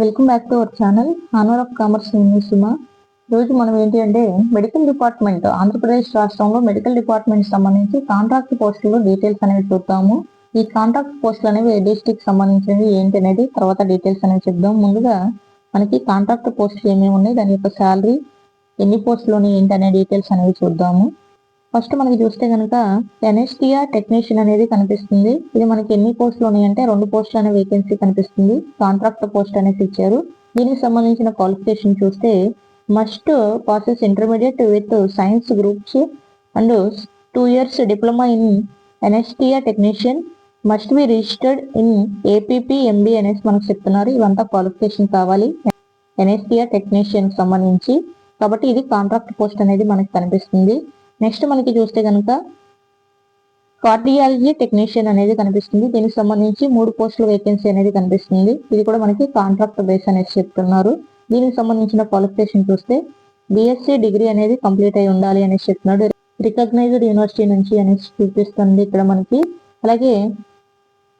Welcome back to our channel. Honour of commerce Suma. రోజు మనం ఏంటి అంటే మెడికల్ డిపార్ట్మెంట్ ఆంధ్రప్రదేశ్ రాష్ట్రంలో మెడికల్ డిపార్ట్మెంట్ సంబంధించి కాంట్రాక్ట్ పోస్టులు డీటెయిల్స్ అనేవి చూద్దాము. ఈ కాంట్రాక్ట్ పోస్టులు అనేవి ఏ డిస్టిక్ సంబంధించినవి ఏంటి అనేది తర్వాత డీటెయిల్స్ అనేవి చెప్దాం. ముందుగా మనకి కాంట్రాక్ట్ పోస్టులు ఏమేమి ఉన్నాయి దాని యొక్క శాలరీ ఎన్ని పోస్టులు ఉన్నాయి ఏంటి అనే డీటెయిల్స్ అనేవి చూద్దాము. ఫస్ట్ మనకి చూస్తే కనుక ఎన్ఎస్టిఆ టెక్నీషియన్ అనేది కనిపిస్తుంది. ఇది మనకి ఎన్ని పోస్టులు ఉన్నాయంటే రెండు పోస్టులు అనే వేకెన్సీ కనిపిస్తుంది. కాంట్రాక్ట్ పోస్ట్ అనేది ఇచ్చారు. దీనికి సంబంధించిన క్వాలిఫికేషన్ చూస్తే must possess intermediate with science groups and two years diploma in ఎన్ఎస్టిఆ technician must be registered in APP MB అనేసి మనకు చెప్తున్నారు. ఇవంతా క్వాలిఫికేషన్ కావాలి. ఎన్ఎస్టిఆర్ టెక్నీషియన్ సంబంధించి. కాబట్టి ఇది కాంట్రాక్ట్ పోస్ట్ అనేది మనకి కనిపిస్తుంది. నెక్స్ట్ మనకి చూస్తే కనుక కార్డియాలజీ టెక్నీషియన్ అనేది కనిపిస్తుంది. దీనికి సంబంధించి మూడు పోస్టుల వేకెన్సీ అనేది కనిపిస్తుంది. ఇది కూడా మనకి కాంట్రాక్ట్ బేస్ అనేది చెప్తున్నారు. దీనికి సంబంధించిన క్వాలిఫికేషన్ చూస్తే బిఎస్సి డిగ్రీ అనేది కంప్లీట్ అయి ఉండాలి అనేసి చెప్తున్నాడు. రికగ్నైజ్డ్ యూనివర్సిటీ నుంచి అనేసి చూపిస్తుంది ఇక్కడ మనకి. అలాగే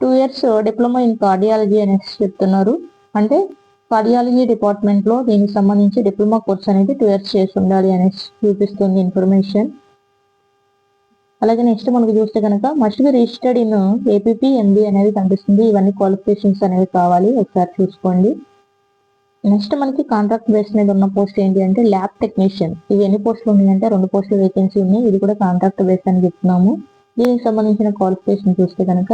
two years diploma in cardiology అనేసి చెప్తున్నారు. అంటే కార్డియాలజీ డిపార్ట్మెంట్లో దీనికి సంబంధించి డిప్లొమా కోర్స్ అనేది టూ ఇయర్స్ చేసి ఉండాలి అనేసి చూపిస్తుంది ఇన్ఫర్మేషన్ అలాగే నెక్స్ట్ మనకు చూస్తే కనుక must be registered in APP MB అనేది కనిపిస్తుంది. ఇవన్నీ క్వాలిఫికేషన్స్ అనేవి కావాలి. ఒకసారి చూసుకోండి. నెక్స్ట్ మనకి కాంట్రాక్ట్ బేస్ మీద ఉన్న పోస్ట్ ఏంటి అంటే ల్యాబ్ టెక్నీషియన్ ఇవి ఎన్ని పోస్టులు ఉన్నాయంటే రెండు పోస్టులు వేకెన్సీ ఉన్నాయి. ఇది కూడా కాంట్రాక్ట్ బేస్ అని చెప్తున్నాము. దీనికి సంబంధించిన క్వాలిఫికేషన్ చూస్తే కనుక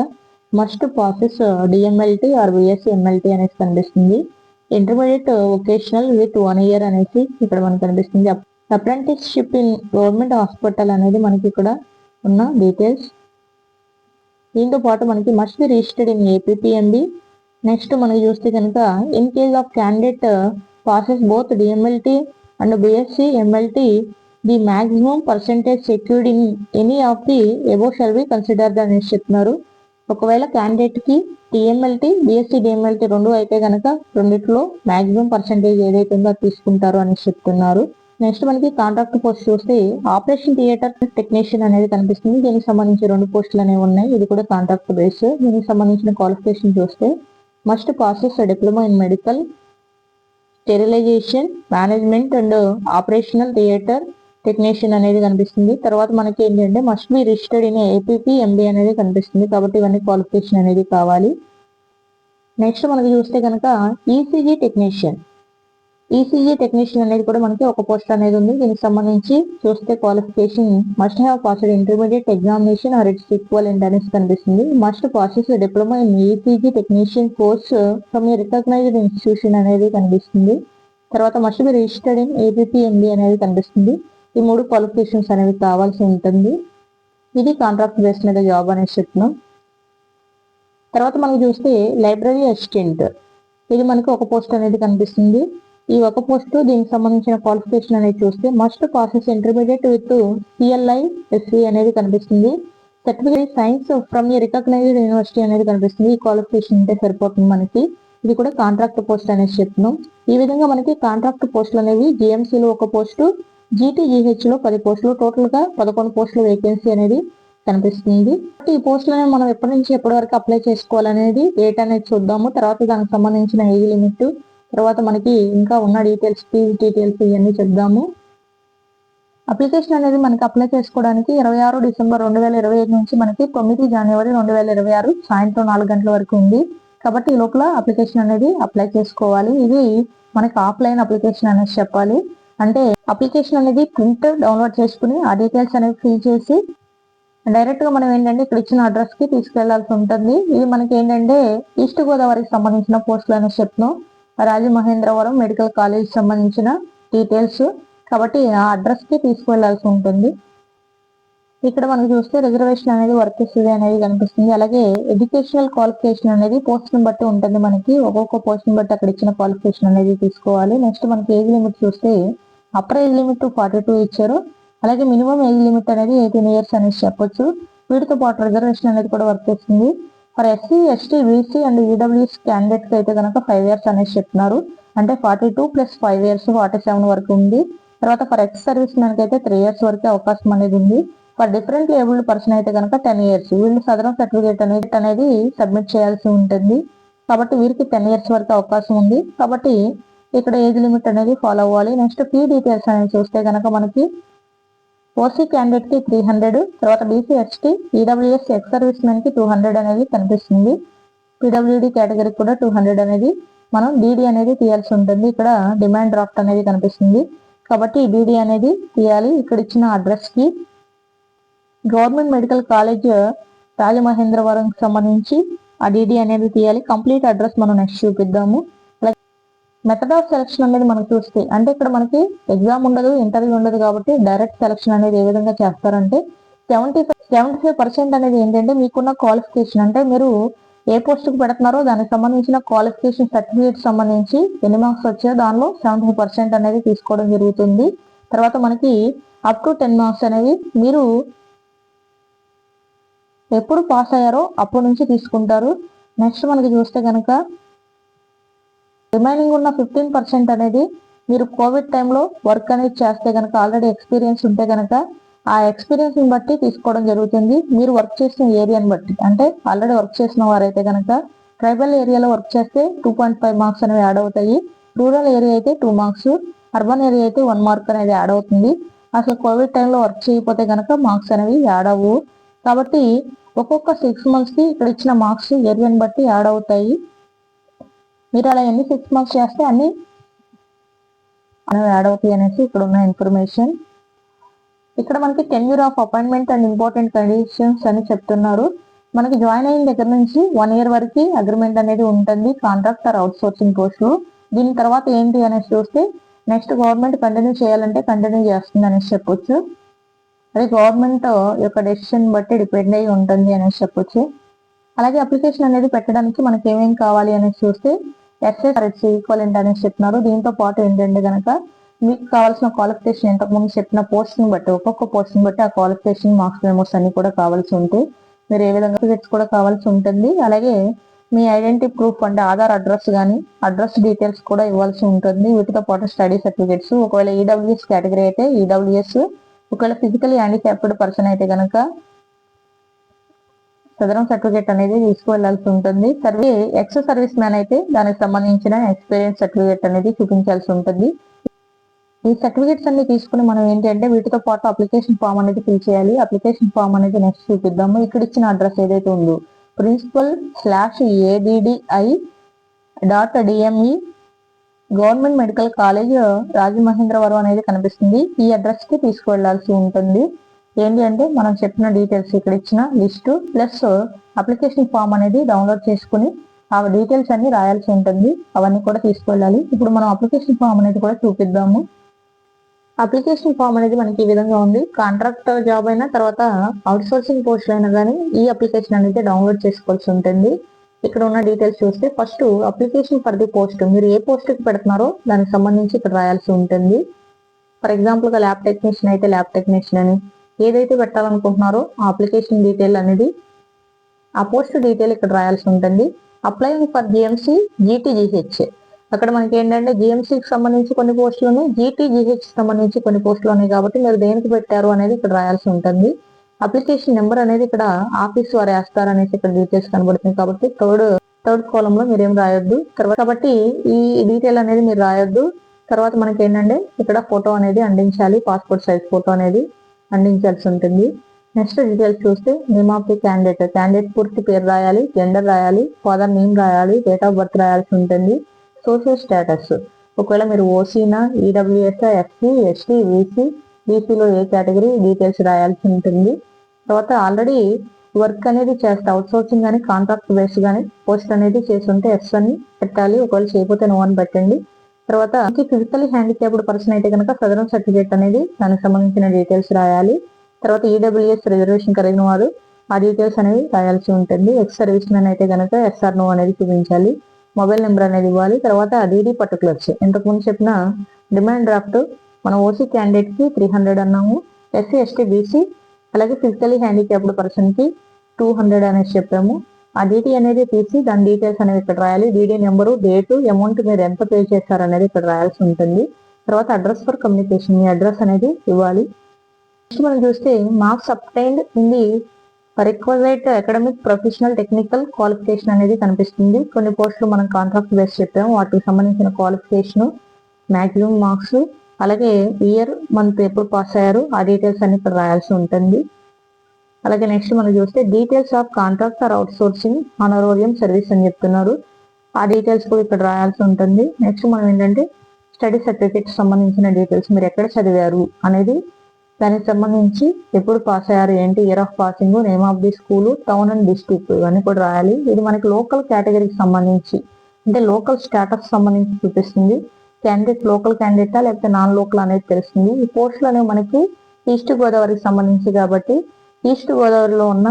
must possess DMLT or BSc MLT అనేసి కనిపిస్తుంది. Intermediate vocational with one year అనేసి ఇక్కడ మనకు కనిపిస్తుంది. అప్రెంటిస్షిప్ ఇన్ గవర్నమెంట్ హాస్పిటల్ అనేది మనకి ఇక్కడ ఉన్న డీటెయిల్స్ దీంతో పాటు మనకి must be registered in APMB next మనకి చూస్తే కనుక in case of candidate passes both DMLT and BSc MLT the maximum percentage secured in any of the above shall be considered అనేసి చెప్తున్నారు. ఒకవేళ క్యాండిడేట్కి టిఎంఎల్టీ బిఎస్సి డిఎంఎల్టీ రెండు అయితే కనుక రెండిట్లో మ్యాక్సిమం పర్సెంటేజ్ ఏదైతే ఉందో అది తీసుకుంటారు అని చెప్తున్నారు. నెక్స్ట్ మనకి కాంట్రాక్ట్ పోస్ట్ చూస్తే ఆపరేషన్ థియేటర్ టెక్నీషియన్ అనేది కనిపిస్తుంది. దీనికి సంబంధించి రెండు పోస్టులు అనేవి ఉన్నాయి. ఇది కూడా కాంట్రాక్ట్ బేస్. దీనికి సంబంధించిన క్వాలిఫికేషన్ చూస్తే must possess diploma in medical sterilisation management and operational theatre technician అనేది కనిపిస్తుంది. తర్వాత మనకి ఏంటంటే must be registered in APP MB అనేది కనిపిస్తుంది. కాబట్టి ఇవన్నీ క్వాలిఫికేషన్ అనేది కావాలి. నెక్స్ట్ మనకి చూస్తే కనుక ఈసీజీ టెక్నీషియన్ ఈసీజీ టెక్నీషియన్ అనేది కూడా మనకి ఒక పోస్ట్ అనేది ఉంది. దీనికి సంబంధించి చూస్తే qualification must have passed intermediate examination or its equal అనేసి కనిపిస్తుంది. Must process diploma in ECG technician course from a recognised institution అనేది కనిపిస్తుంది. తర్వాత must be registered in APP అనేది కనిపిస్తుంది. ఈ మూడు క్వాలిఫికేషన్స్ అనేవి కావాల్సి ఉంటుంది. ఇది కాంట్రాక్ట్ బేస్ మీద జాబ్ అనేసి చెప్తున్నాం తర్వాత మనం చూస్తే లైబ్రరీ అసిస్టెంట్ ఇది మనకి ఒక పోస్ట్ అనేది కనిపిస్తుంది. ఈ ఒక పోస్ట్ దీనికి సంబంధించిన క్వాలిఫికేషన్ అనేది చూస్తే must process intermediate with CLI SC అనేది కనిపిస్తుంది. Certificate science from a recognised university అనేది కనిపిస్తుంది. ఈ క్వాలిఫికేషన్ ఉంటే సరిపోతుంది మనకి. ఇది కూడా కాంట్రాక్ట్ పోస్ట్ అనేది చెప్తున్నాం. ఈ విధంగా మనకి కాంట్రాక్ట్ పోస్టులు అనేవి జిఎంసీలో ఒక పోస్టు జీటీజీహెచ్లో పది పోస్టులు టోటల్గా పదకొండు పోస్టుల వేకెన్సీ అనేది కనిపిస్తుంది. ఈ పోస్టులను మనం ఎప్పటి నుంచి ఎప్పటి వరకు అప్లై చేసుకోవాలనేది డేట్ అనేది చూద్దాము. తర్వాత దానికి సంబంధించిన ఏజ్ లిమిట్ తర్వాత మనకి ఇంకా ఉన్న డీటెయిల్స్ ఫీజు డీటెయిల్స్ ఇవన్నీ చెప్దాము. అప్లికేషన్ అనేది మనకి అప్లై చేసుకోవడానికి ఇరవై ఆరు డిసెంబర్ రెండు వేల ఇరవై ఐదు నుంచి మనకి తొమ్మిది జనవరి రెండు వేల ఇరవై ఆరు సాయంత్రం నాలుగు గంటల వరకు ఉంది. కాబట్టి ఈ లోపల అప్లికేషన్ అనేది అప్లై చేసుకోవాలి. ఇది మనకి ఆఫ్లైన్ అప్లికేషన్ అనేది చెప్పాలి. అంటే అప్లికేషన్ అనేది ప్రింట్ డౌన్లోడ్ చేసుకుని ఆ డీటెయిల్స్ అనేవి ఫిల్ చేసి డైరెక్ట్గా మనం ఏంటంటే ఇక్కడ ఇచ్చిన అడ్రస్కి తీసుకెళ్ళాల్సి ఉంటుంది. ఇది మనకి ఏంటంటే ఈస్ట్ గోదావరికి సంబంధించిన పోస్టులు అనేసి చెప్తున్నాం. రాజమహేంద్రవరం మెడికల్ కాలేజ్ సంబంధించిన డీటెయిల్స్ కాబట్టి ఆ అడ్రస్కి తీసుకువెళ్ళాల్సి ఉంటుంది. ఇక్కడ మనకు చూస్తే రిజర్వేషన్ అనేది వర్తిస్తుంది అనేది కనిపిస్తుంది. అలాగే ఎడ్యుకేషనల్ క్వాలిఫికేషన్ అనేది పోస్ట్ని బట్టి ఉంటుంది మనకి. ఒక్కొక్క పోస్ట్ని బట్టి అక్కడ ఇచ్చిన క్వాలిఫికేషన్ అనేది తీసుకోవాలి. నెక్స్ట్ మనకి ఏజ్ లిమిట్ చూస్తే upper age limit forty two ఇచ్చారు. అలాగే మినిమం ఏజ్ లిమిట్ అనేది ఎయిటీన్ ఇయర్స్ అనేసి చెప్పొచ్చు. వీటితో పాటు రిజర్వేషన్ అనేది కూడా వర్తిస్తుంది for SC ST BC and EWS candidates అయితే కనుక ఫైవ్ ఇయర్స్ అనేసి చెప్తున్నారు. అంటే forty two plus five years forty seven వరకు ఉంది. తర్వాత ఫర్ ఎక్స్ సర్వీస్ మ్యాన్ అయితే త్రీ ఇయర్స్ వరకు అవకాశం అనేది ఉంది. ఫర్ డిఫరెంట్ ఏబుల్డ్ పర్సన్ అయితే కనుక టెన్ ఇయర్స్ వీళ్ళు సదరం సర్టిఫికేట్ అనేది అనేది సబ్మిట్ చేయాల్సి ఉంటుంది. కాబట్టి వీరికి టెన్ ఇయర్స్ వరకు అవకాశం ఉంది. కాబట్టి ఇక్కడ ఏజ్ లిమిట్ అనేది ఫాలో అవ్వాలి. నెక్స్ట్ ఫీ డీటెయిల్స్ అనేది చూస్తే కనుక మనకి ఓసీ క్యాండిడేట్కి త్రీ హండ్రెడ్ తర్వాత BC ST EWS ex service మెన్కి two hundred అనేది కనిపిస్తుంది. పీడబ్ల్యూడి కేటగిరీకి కూడా టూ హండ్రెడ్ అనేది. మనం డీడీ అనేది తీయాల్సి ఉంటుంది. ఇక్కడ డిమాండ్ డ్రాఫ్ట్ అనేది కనిపిస్తుంది. కాబట్టి డీడీ అనేది తీయాలి. ఇక్కడ ఇచ్చిన అడ్రస్కి గవర్నమెంట్ మెడికల్ కాలేజ్ రాజమహేంద్రవరం సంబంధించి ఆ డీడీ అనేది తీయాలి. కంప్లీట్ అడ్రస్ మనం నెక్స్ట్ చూపిద్దాము. మెథడ్ ఆఫ్ సెలక్షన్ అనేది మనం చూస్తే అంటే ఇక్కడ మనకి ఎగ్జామ్ ఉండదు ఇంటర్వ్యూ ఉండదు కాబట్టి డైరెక్ట్ సెలక్షన్ అనేది ఏ విధంగా చేస్తారంటే సెవెంటీ సెవెంటీ ఫైవ్ పర్సెంట్ అనేది ఏంటంటే మీకున్న క్వాలిఫికేషన్ అంటే మీరు ఏ పోస్ట్కి పెడుతున్నారో దానికి సంబంధించిన క్వాలిఫికేషన్ సర్టిఫికేట్ సంబంధించి ఎన్ని మార్క్స్ వచ్చాయో దానిలో సెవెంటీ ఫైవ్ పర్సెంట్ అనేది తీసుకోవడం జరుగుతుంది. తర్వాత మనకి అప్ టు టెన్ మార్క్స్ అనేవి మీరు ఎప్పుడు పాస్ అయ్యారో అప్పటి నుంచి తీసుకుంటారు. నెక్స్ట్ మనకి చూస్తే కనుక రిమైనింగ్ ఉన్న ఫిఫ్టీన్ పర్సెంట్ అనేది మీరు కోవిడ్ టైంలో వర్క్ అనేది చేస్తే కనుక ఆల్రెడీ ఎక్స్పీరియన్స్ ఉంటే కనుక ఆ ఎక్స్పీరియన్స్ని బట్టి తీసుకోవడం జరుగుతుంది. మీరు వర్క్ చేసిన ఏరియాని బట్టి. అంటే ఆల్రెడీ వర్క్ చేసిన వారైతే కనుక ట్రైబల్ ఏరియాలో వర్క్ చేస్తే టూ పాయింట్ ఫైవ్ మార్క్స్ అనేవి యాడ్ అవుతాయి. రూరల్ ఏరియా అయితే టూ మార్క్స్ అర్బన్ ఏరియా అయితే వన్ మార్క్ అనేది యాడ్ అవుతుంది. అసలు కోవిడ్ టైంలో వర్క్ చేయకపోతే కనుక మార్క్స్ అనేవి యాడ్ అవ్వు. కాబట్టి ఒక్కొక్క సిక్స్ మంత్స్కి ఇక్కడ ఇచ్చిన మార్క్స్ ఏరియాని బట్టి యాడ్ అవుతాయి. మీరు అలా ఎన్ని సిక్స్ మంత్స్ చేస్తే అన్ని యాడ్ అవుతాయి అనేసి ఇక్కడ ఉన్న ఇన్ఫర్మేషన్ ఇక్కడ మనకి tenure of appointment and important conditions అని చెప్తున్నారు. మనకి జాయిన్ అయిన దగ్గర నుంచి వన్ ఇయర్ వరకు అగ్రిమెంట్ అనేది ఉంటుంది. కాంట్రాక్ట్ ఆర్ అవుట్ సోర్సింగ్ పోస్టులు దీని తర్వాత ఏంటి అనేసి చూస్తే నెక్స్ట్ గవర్నమెంట్ కంటిన్యూ చేయాలంటే కంటిన్యూ చేస్తుంది అనేసి చెప్పొచ్చు. అది గవర్నమెంట్ యొక్క డెసిషన్ బట్టి డిపెండ్ అయి ఉంటుంది అనేసి చెప్పొచ్చు. అలాగే అప్లికేషన్ అనేది పెట్టడానికి మనకి ఏమేమి కావాలి అనేసి చూస్తే ఎస్ఎస్ ఈక్వలెంట్ అనేసి చెప్తున్నారు దీంతో పాటు ఏంటంటే కనుక మీకు కావాల్సిన క్వాలిఫికేషన్ ఇంతకు ముందు చెప్పిన పోస్ట్ని బట్టి ఒక్కొక్క పోస్ట్ని బట్టి ఆ క్వాలిఫికేషన్ మార్క్స్ మెమోస్ అన్ని కూడా కావాల్సి ఉంటాయి మీరు ఏ విధంగా సర్టిఫికెట్స్ కూడా కావాల్సి ఉంటుంది. అలాగే మీ ఐడెంటిటీ ప్రూఫ్ అంటే ఆధార్ అడ్రస్ కానీ అడ్రస్ డీటెయిల్స్ కూడా ఇవ్వాల్సి ఉంటుంది. వీటితో పాటు స్టడీ సర్టిఫికేట్స్ ఒకవేళ ఈడబ్ల్యూఎస్ కేటగిరీ అయితే ఈడబ్ల్యూఎస్ ఒకవేళ ఫిజికలీ హ్యాండిక్యాప్డ్ పర్సన్ అయితే కనుక సదరం సర్టిఫికేట్ అనేది తీసుకువెళ్ళాల్సి ఉంటుంది. సర్వే ఎక్స్ సర్వీస్ మ్యాన్ అయితే దానికి సంబంధించిన ఎక్స్పీరియన్స్ సర్టిఫికేట్ అనేది చూపించాల్సి ఉంటుంది. ఈ సర్టిఫికేట్స్ అన్ని తీసుకుని మనం ఏంటంటే వీటితో పాటు అప్లికేషన్ ఫామ్ అనేది ఫిల్ చేయాలి. అప్లికేషన్ ఫామ్ అనేది నెక్స్ట్ చూపిద్దాము. ఇక్కడ ఇచ్చిన అడ్రస్ ఏదైతే ఉందో principal slash ABDI dot DME government medical college Rajamahendravaram అనేది కనిపిస్తుంది. ఈ అడ్రస్కి తీసుకువెళ్ళాల్సి ఉంటుంది. ఏంటి అంటే మనం చెప్పిన డీటెయిల్స్ ఇక్కడ ఇచ్చిన లిస్టు ప్లస్ అప్లికేషన్ ఫామ్ అనేది డౌన్లోడ్ చేసుకుని ఆ డీటెయిల్స్ అన్ని రాయాల్సి ఉంటుంది. అవన్నీ కూడా తీసుకెళ్ళాలి. ఇప్పుడు మనం అప్లికేషన్ ఫామ్ అనేది కూడా చూపిద్దాము. అప్లికేషన్ ఫామ్ అనేది మనకి ఈ విధంగా ఉంది. కాంట్రాక్ట్ జాబ్ అయినా తర్వాత అవుట్ సోర్సింగ్ పోస్ట్ అయినా కానీ ఈ అప్లికేషన్ అనేది డౌన్లోడ్ చేసుకోవాల్సి ఉంటుంది. ఇక్కడ ఉన్న డీటెయిల్స్ చూస్తే first application for the post మీరు ఏ పోస్ట్కి పెడుతున్నారో దానికి సంబంధించి ఇక్కడ రాయాల్సి ఉంటుంది. ఫర్ ఎగ్జాంపుల్గా ల్యాబ్ టెక్నీషియన్ అయితే ల్యాబ్ టెక్నీషియన్ అని. ఏదైతే పెట్టాలనుకుంటున్నారో ఆ అప్లికేషన్ డీటెయిల్ అనేది ఆ పోస్ట్ డీటెయిల్ ఇక్కడ రాయాల్సి ఉంటుంది. అప్లైయింగ్ ఫర్ జిఎంసి జీటీజీహెచ్ అక్కడ మనకి ఏంటంటే జిఎంసీకి సంబంధించి కొన్ని పోస్టులు జీటీజీహెచ్ సంబంధించి కొన్ని పోస్టులు ఉన్నాయి కాబట్టి మీరు దేనికి పెట్టారు అనేది ఇక్కడ రాయాల్సి ఉంటుంది. అప్లికేషన్ నెంబర్ అనేది ఇక్కడ ఆఫీస్ వారు వేస్తారు అనేసి ఇక్కడ డీటెయిల్స్ కనబడుతుంది కాబట్టి థర్డ్ థర్డ్ కాలం లో మీరేం రాయొద్దు. తర్వాత కాబట్టి ఈ డీటెయిల్ అనేది మీరు రాయొద్దు. తర్వాత మనకి ఏంటంటే ఇక్కడ ఫోటో అనేది అందించాలి పాస్పోర్ట్ సైజ్ ఫోటో అనేది. అందించాల్సి ఉంటుంది. నెక్స్ట్ డీటెయిల్స్ చూస్తే name of the candidate candidate పూర్తి పేరు రాయాలి జెండర్ రాయాలి ఫాదర్ నేమ్ రాయాలి డేట్ ఆఫ్ బర్త్ రాయాల్సి ఉంటుంది. సోషల్ స్టేటస్ ఒకవేళ మీరు ఓసీనా ఈడబ్ల్యూఎస్ ఎస్సీ ఎస్టీ బీసీ బీసీలో ఏ కేటగిరీ డీటెయిల్స్ రాయాల్సి ఉంటుంది. తర్వాత ఆల్రెడీ వర్క్ అనేది చేస్తే అవుట్సోర్సింగ్ కానీ కాంట్రాక్ట్ బేస్ కానీ పోస్ట్ అనేది చేస్తుంటే ఎస్ అని పెట్టాలి. ఒకవేళ చేయకపోతే నో అని పెట్టండి. తర్వాత ఫిజికల్లీ హ్యాండిక్యాప్డ్ పర్సన్ అయితే కనుక సదరం సర్టిఫికేట్ అనేది దానికి సంబంధించిన డీటెయిల్స్ రాయాలి. తర్వాత ఈడబ్ల్యూఎస్ రిజర్వేషన్ కలిగిన వారు ఆ డీటెయిల్స్ అనేవి రాయాల్సి ఉంటుంది. ఎక్స్ సర్వీస్ మ్యాన్ అయితే కనుక ఎస్ఆర్ నో అనేది చూపించాలి. మొబైల్ నెంబర్ అనేది ఇవ్వాలి. తర్వాత డీడీ పర్టికులర్స్ ఇంతకుముందు చెప్పిన డిమాండ్ డ్రాఫ్ట్ మన ఓసీ క్యాండిడేట్కి త్రీ హండ్రెడ్ అన్నాము. ఎస్సీ ఎస్టీ బీసీ అలాగే ఫిజికలీ హ్యాండిక్యాప్డ్ పర్సన్కి టూ హండ్రెడ్ అనేసి చెప్పాము. ఆ డీటీ అనేది తీసి దాని డీటెయిల్స్ అనేది ఇక్కడ రాయాలి. డీడీ నెంబరు డేటు అమౌంట్ మీరు ఎంత పే చేశారు అనేది ఇక్కడ రాయాల్సి ఉంటుంది. తర్వాత అడ్రస్ ఫర్ కమ్యూనికేషన్ మీ అడ్రస్ అనేది ఇవ్వాలి. నెక్స్ట్ మనం చూస్తే marks obtained in the requisite academic professional technical qualification అనేది కనిపిస్తుంది. కొన్ని పోస్టులు మనం కాంట్రాక్ట్ బేస్ చెప్పాము. వాటికి సంబంధించిన క్వాలిఫికేషన్ మ్యాక్సిమం మార్క్స్ అలాగే ఇయర్ మంత్ ఎప్పుడు పాస్ అయ్యారు ఆ డీటెయిల్స్ అన్ని ఇక్కడ రాయాల్సి ఉంటుంది. అలాగే నెక్స్ట్ మనం చూస్తే details of contract or outsourcing honorarium service అని చెప్తున్నారు. ఆ డీటెయిల్స్ కూడా ఇక్కడ రాయాల్సి ఉంటుంది. నెక్స్ట్ మనం ఏంటంటే స్టడీ సర్టిఫికేట్ సంబంధించిన డీటెయిల్స్ మీరు ఎక్కడ చదివారు అనేది దానికి సంబంధించి ఎప్పుడు పాస్ అయ్యారు ఏంటి year of passing name of the school town and district ఇవన్నీ కూడా రాయాలి. ఇది మనకి లోకల్ కేటగిరీకి సంబంధించి అంటే లోకల్ స్టేటస్ సంబంధించి చూపిస్తుంది. క్యాండిడేట్ లోకల్ క్యాండిడేటా లేకపోతే నాన్ లోకల్ అనేది తెలుస్తుంది. ఈ పోస్టులు అనేవి మనకి ఈస్ట్ గోదావరికి సంబంధించి కాబట్టి ఈస్ట్ గోదావరిలో ఉన్న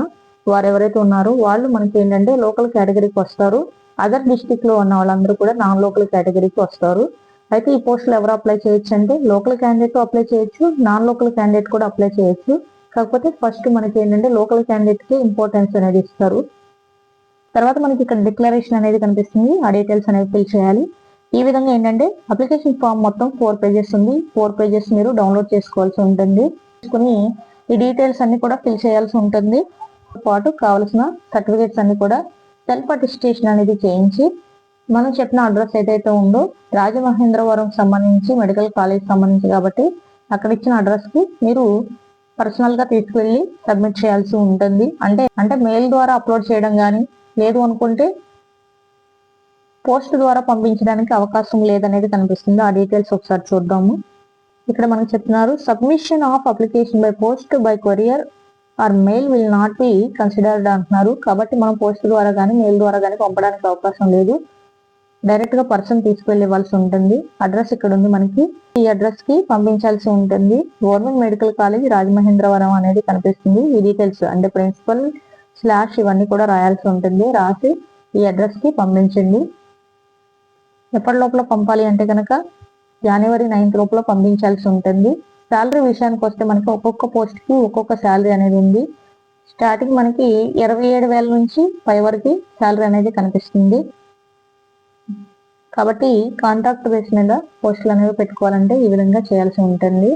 వారు ఎవరైతే ఉన్నారో వాళ్ళు మనకి ఏంటంటే లోకల్ కేటగిరీకి వస్తారు. అదర్ డిస్టిక్లో ఉన్న వాళ్ళందరూ కూడా నాన్ లోకల్ కేటగిరీకి వస్తారు. అయితే ఈ పోస్టులు ఎవరు అప్లై చేయొచ్చు అంటే లోకల్ క్యాండిడేట్ అప్లై చేయొచ్చు నాన్ లోకల్ క్యాండిడేట్ కూడా అప్లై చేయొచ్చు. కాకపోతే ఫస్ట్ మనకి ఏంటంటే లోకల్ క్యాండిడేట్కి ఇంపార్టెన్స్ అనేది ఇస్తారు. తర్వాత మనకి ఇక్కడ డిక్లరేషన్ అనేది కనిపిస్తుంది. ఆ డీటెయిల్స్ అనేవి ఫిల్ చేయాలి. ఈ విధంగా ఏంటంటే అప్లికేషన్ ఫామ్ మొత్తం ఫోర్ పేజెస్ ఉంది. ఫోర్ పేజెస్ మీరు డౌన్లోడ్ చేసుకోవాల్సి ఉంటుంది. తీసుకుని ఈ డీటెయిల్స్ అన్ని కూడా ఫిల్ చేయాల్సి ఉంటుంది. పాటు కావాల్సిన సర్టిఫికేట్స్ అన్ని కూడా సెల్ఫ్ అటిస్టేషన్ అనేది చేయించి మనం చెప్పిన అడ్రస్ ఏదైతే ఉందో రాజమహేంద్రవరం సంబంధించి మెడికల్ కాలేజ్ సంబంధించి కాబట్టి అక్కడ ఇచ్చిన అడ్రస్కి మీరు పర్సనల్గా తీసుకువెళ్ళి సబ్మిట్ చేయాల్సి ఉంటుంది. అంటే అంటే మెయిల్ ద్వారా అప్లోడ్ చేయడం కానీ లేదు అనుకుంటే పోస్ట్ ద్వారా పంపించడానికి అవకాశం లేదనేది కనిపిస్తుంది. ఆ డీటెయిల్స్ ఒకసారి చూద్దాము. ఇక్కడ మనకు చెప్తున్నారు submission of application by post by courier or mail will not be considered అంటున్నారు. కాబట్టి మనం పోస్ట్ ద్వారా కానీ మెయిల్ ద్వారా కానీ పంపడానికి అవకాశం లేదు. డైరెక్ట్గా పర్సన్ తీసుకెళ్ళి ఇవ్వాల్సి ఉంటుంది. అడ్రస్ ఇక్కడ ఉంది మనకి. ఈ అడ్రస్కి పంపించాల్సి ఉంటుంది. గవర్నమెంట్ మెడికల్ కాలేజ్ రాజమహేంద్రవరం అనేది కనిపిస్తుంది. ఈ డీటెయిల్స్ అంటే ప్రిన్సిపల్ స్లాష్ ఇవన్నీ కూడా రాయాల్సి ఉంటుంది. రాసి ఈ అడ్రస్కి పంపించండి. ఎప్పటి లోపల పంపాలి అంటే కనుక జనవరి నైన్త్ లోపల పంపించాల్సి ఉంటుంది. శాలరీ విషయానికి వస్తే మనకి ఒక్కొక్క పోస్ట్కి ఒక్కొక్క శాలరీ అనేది ఉంది. స్టార్టింగ్ మనకి ఇరవై ఏడు వేల నుంచి పై వరకు శాలరీ అనేది కనిపిస్తుంది. కాబట్టి కాంట్రాక్ట్ బేస్ మీద పోస్టులు అనేవి పెట్టుకోవాలంటే ఈ విధంగా చేయాల్సి ఉంటుంది.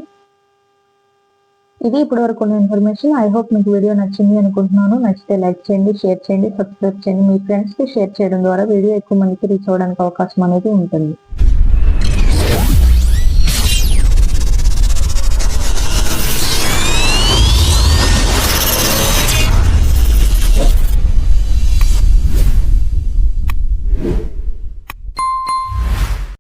ఇది ఇప్పటి వరకు ఉన్న ఇన్ఫర్మేషన్ ఐ హోప్ మీకు వీడియో నచ్చింది అనుకుంటున్నాను. నచ్చితే లైక్ చేయండి షేర్ చేయండి సబ్స్క్రైబ్ చేయండి. మీ ఫ్రెండ్స్కి షేర్ చేయడం ద్వారా వీడియో ఎక్కువ మందికి రీచ్ అవ్వడానికి అవకాశం అనేది ఉంటుంది.